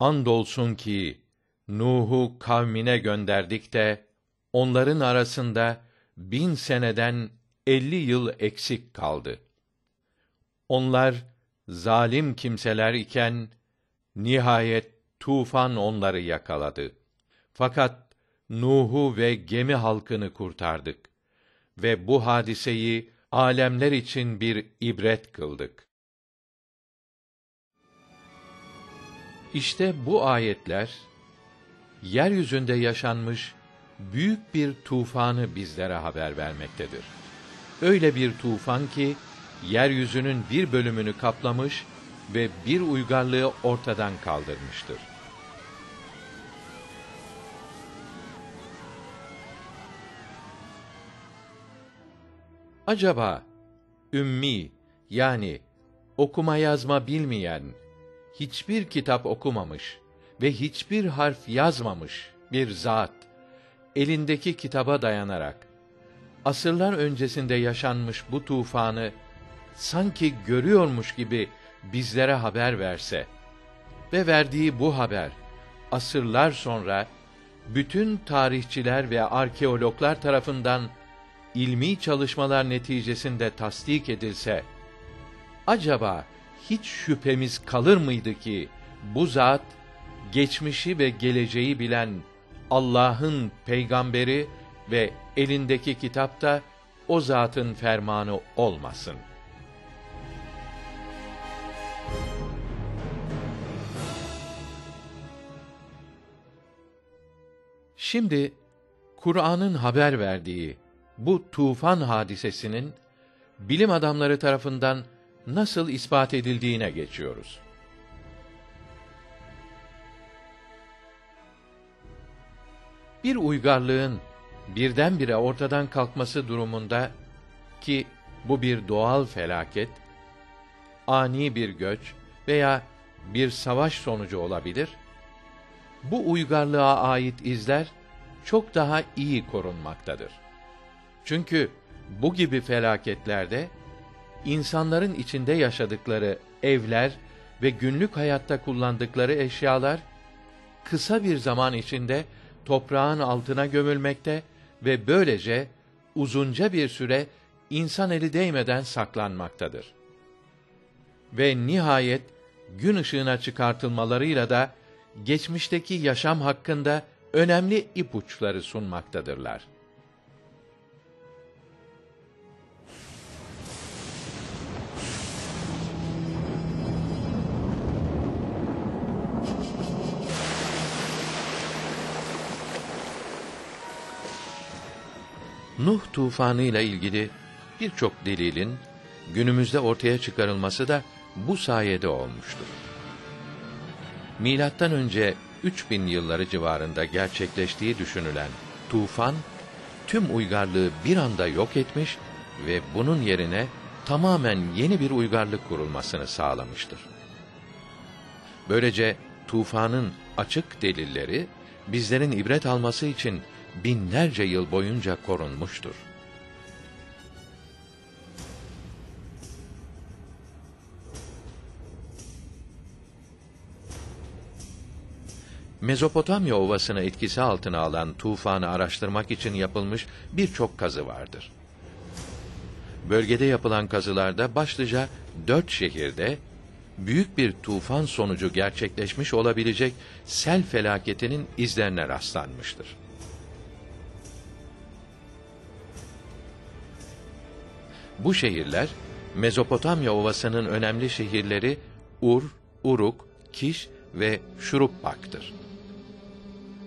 Andolsun ki Nuh'u kavmine gönderdik de onların arasında bin seneden elli yıl eksik kaldı. Onlar zalim kimseler iken nihayet tufan onları yakaladı. Fakat Nuh'u ve gemi halkını kurtardık ve bu hadiseyi alemler için bir ibret kıldık. İşte bu ayetler yeryüzünde yaşanmış büyük bir tufanı bizlere haber vermektedir. Öyle bir tufan ki yeryüzünün bir bölümünü kaplamış ve bir uygarlığı ortadan kaldırmıştır. Acaba ümmi yani okuma yazma bilmeyen, hiçbir kitap okumamış ve hiçbir harf yazmamış bir zat elindeki kitaba dayanarak asırlar öncesinde yaşanmış bu tufanı sanki görüyormuş gibi bizlere haber verse ve verdiği bu haber asırlar sonra bütün tarihçiler ve arkeologlar tarafından ilmi çalışmalar neticesinde tasdik edilse acaba hiç şüphemiz kalır mıydı ki bu zat geçmişi ve geleceği bilen Allah'ın peygamberi ve elindeki kitapta o zatın fermanı olmasın. Şimdi Kur'an'ın haber verdiği bu tufan hadisesinin bilim adamları tarafından nasıl ispat edildiğine geçiyoruz. Bir uygarlığın birdenbire ortadan kalkması durumunda ki bu bir doğal felaket, ani bir göç veya bir savaş sonucu olabilir. Bu uygarlığa ait izler çok daha iyi korunmaktadır. Çünkü bu gibi felaketlerde insanların içinde yaşadıkları evler ve günlük hayatta kullandıkları eşyalar kısa bir zaman içinde toprağın altına gömülmekte ve böylece uzunca bir süre insan eli değmeden saklanmaktadır. Ve nihayet gün ışığına çıkartılmalarıyla da geçmişteki yaşam hakkında önemli ipuçları sunmaktadırlar. Nuh tufanı ile ilgili birçok delilin günümüzde ortaya çıkarılması da bu sayede olmuştur. Milattan önce 3000 yılları civarında gerçekleştiği düşünülen tufan tüm uygarlığı bir anda yok etmiş ve bunun yerine tamamen yeni bir uygarlık kurulmasını sağlamıştır. Böylece tufanın açık delilleri bizlerin ibret alması için binlerce yıl boyunca korunmuştur. Mezopotamya ovasını etkisi altına alan tufanı araştırmak için yapılmış birçok kazı vardır. Bölgede yapılan kazılarda başlıca dört şehirde büyük bir tufan sonucu gerçekleşmiş olabilecek sel felaketinin izlerine rastlanmıştır. Bu şehirler Mezopotamya Ovası'nın önemli şehirleri Ur, Uruk, Kiş ve Şuruppak'tır.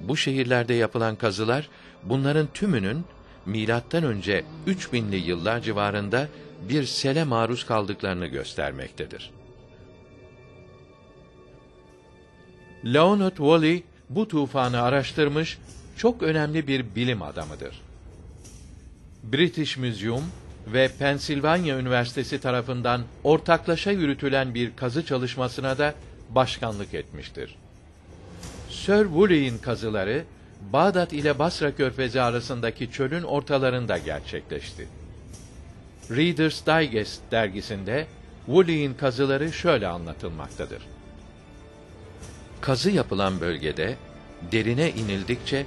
Bu şehirlerde yapılan kazılar bunların tümünün milattan önce 3000'li yıllar civarında bir sele maruz kaldıklarını göstermektedir. Leonard Woolley bu tufanı araştırmış çok önemli bir bilim adamıdır. British Museum ve Pensilvanya Üniversitesi tarafından ortaklaşa yürütülen bir kazı çalışmasına da başkanlık etmiştir. Sir Woolley'in kazıları Bağdat ile Basra Körfezi arasındaki çölün ortalarında gerçekleşti. Reader's Digest dergisinde Woolley'in kazıları şöyle anlatılmaktadır. Kazı yapılan bölgede derine inildikçe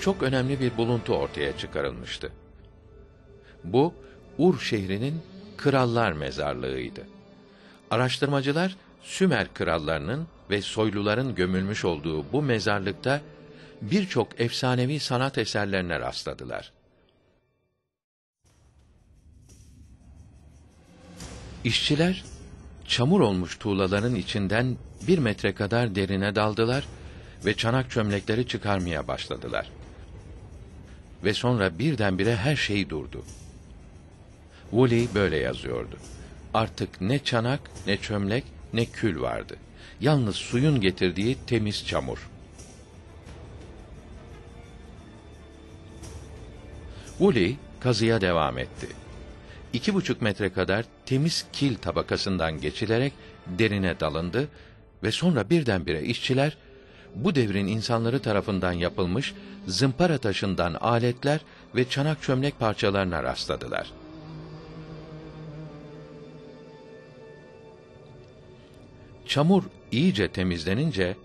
çok önemli bir buluntu ortaya çıkarılmıştı. Bu Ur şehrinin krallar mezarlığıydı. Araştırmacılar Sümer krallarının ve soyluların gömülmüş olduğu bu mezarlıkta birçok efsanevi sanat eserlerine rastladılar. İşçiler çamur olmuş tuğlaların içinden bir metre kadar derine daldılar ve çanak çömlekleri çıkarmaya başladılar. Ve sonra birdenbire her şey durdu. Woolley böyle yazıyordu. Artık ne çanak, ne çömlek, ne kül vardı. Yalnız suyun getirdiği temiz çamur. Woolley kazıya devam etti. İki buçuk metre kadar temiz kil tabakasından geçilerek derine dalındı ve sonra birdenbire işçiler bu devrin insanları tarafından yapılmış zımpara taşından aletler ve çanak çömlek parçalarına rastladılar. Çamur iyice temizlenince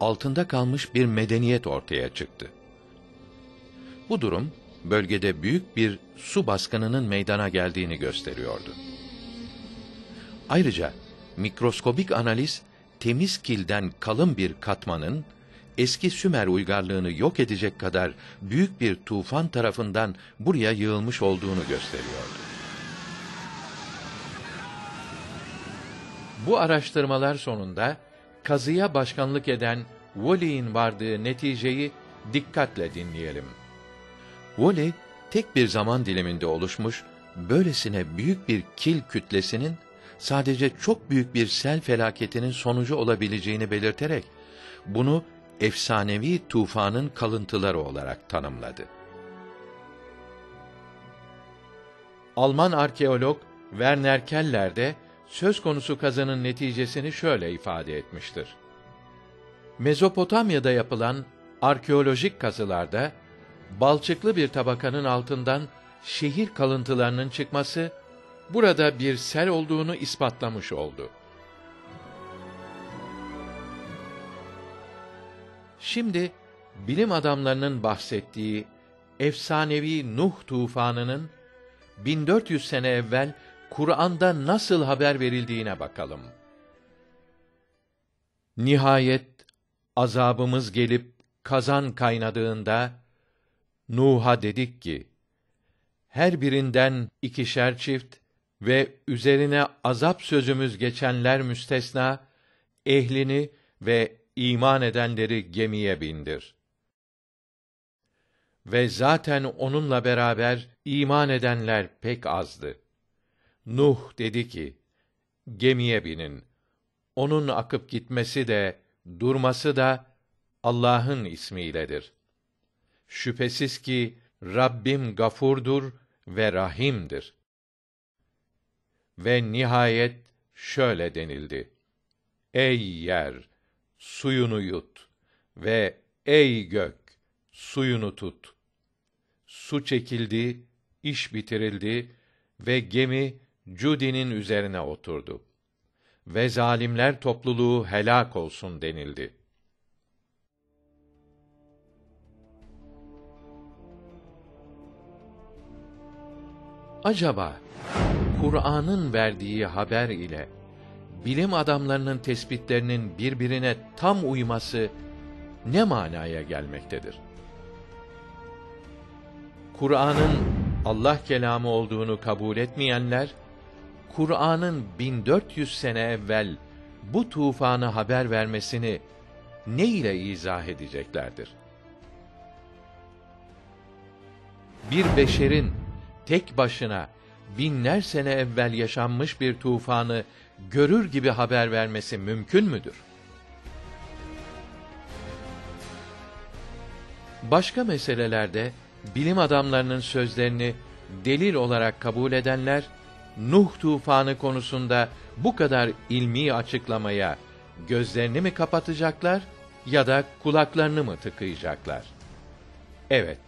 altında kalmış bir medeniyet ortaya çıktı. Bu durum bölgede büyük bir su baskınının meydana geldiğini gösteriyordu. Ayrıca mikroskobik analiz temiz kilden kalın bir katmanın eski Sümer uygarlığını yok edecek kadar büyük bir tufan tarafından buraya yığılmış olduğunu gösteriyordu. Bu araştırmalar sonunda kazıya başkanlık eden Woolley'in vardığı neticeyi dikkatle dinleyelim. Woolley tek bir zaman diliminde oluşmuş böylesine büyük bir kil kütlesinin sadece çok büyük bir sel felaketinin sonucu olabileceğini belirterek bunu efsanevi tufanın kalıntıları olarak tanımladı. Alman arkeolog Werner Keller de söz konusu kazanın neticesini şöyle ifade etmiştir. Mezopotamya'da yapılan arkeolojik kazılarda balçıklı bir tabakanın altından şehir kalıntılarının çıkması burada bir sel olduğunu ispatlamış oldu. Şimdi bilim adamlarının bahsettiği efsanevi Nuh tufanının 1400 sene evvel Kur'an'da nasıl haber verildiğine bakalım. Nihayet azabımız gelip kazan kaynadığında Nuh'a dedik ki: Her birinden ikişer çift ve üzerine azap sözümüz geçenler müstesna ehlini ve iman edenleri gemiye bindir. Ve zaten onunla beraber iman edenler pek azdı. Nuh dedi ki: Gemiye binin. Onun akıp gitmesi de durması da Allah'ın ismiyledir. Şüphesiz ki Rabbim gafurdur ve rahimdir. Ve nihayet şöyle denildi. Ey yer, suyunu yut ve ey gök, suyunu tut. Su çekildi, iş bitirildi ve gemi Cudi'nin üzerine oturdu. Ve zalimler topluluğu helak olsun denildi. Acaba Kur'an'ın verdiği haber ile bilim adamlarının tespitlerinin birbirine tam uyması ne manaya gelmektedir? Kur'an'ın Allah kelamı olduğunu kabul etmeyenler Kur'an'ın 1400 sene evvel bu tufanı haber vermesini ne ile izah edeceklerdir? Bir beşerin tek başına binler sene evvel yaşanmış bir tufanı görür gibi haber vermesi mümkün müdür? Başka meselelerde bilim adamlarının sözlerini delil olarak kabul edenler Nuh tufanı konusunda bu kadar ilmi açıklamaya gözlerini mi kapatacaklar ya da kulaklarını mı tıkayacaklar? Evet,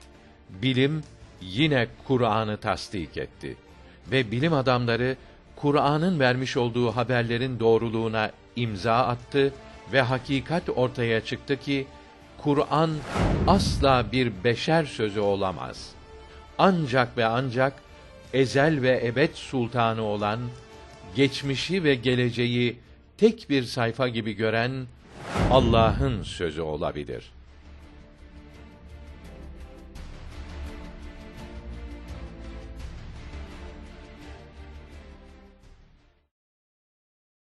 bilim yine Kur'an'ı tasdik etti ve bilim adamları Kur'an'ın vermiş olduğu haberlerin doğruluğuna imza attı ve hakikat ortaya çıktı ki Kur'an asla bir beşer sözü olamaz. Ancak ve ancak ezel ve ebed sultanı olan geçmişi ve geleceği tek bir sayfa gibi gören Allah'ın sözü olabilir.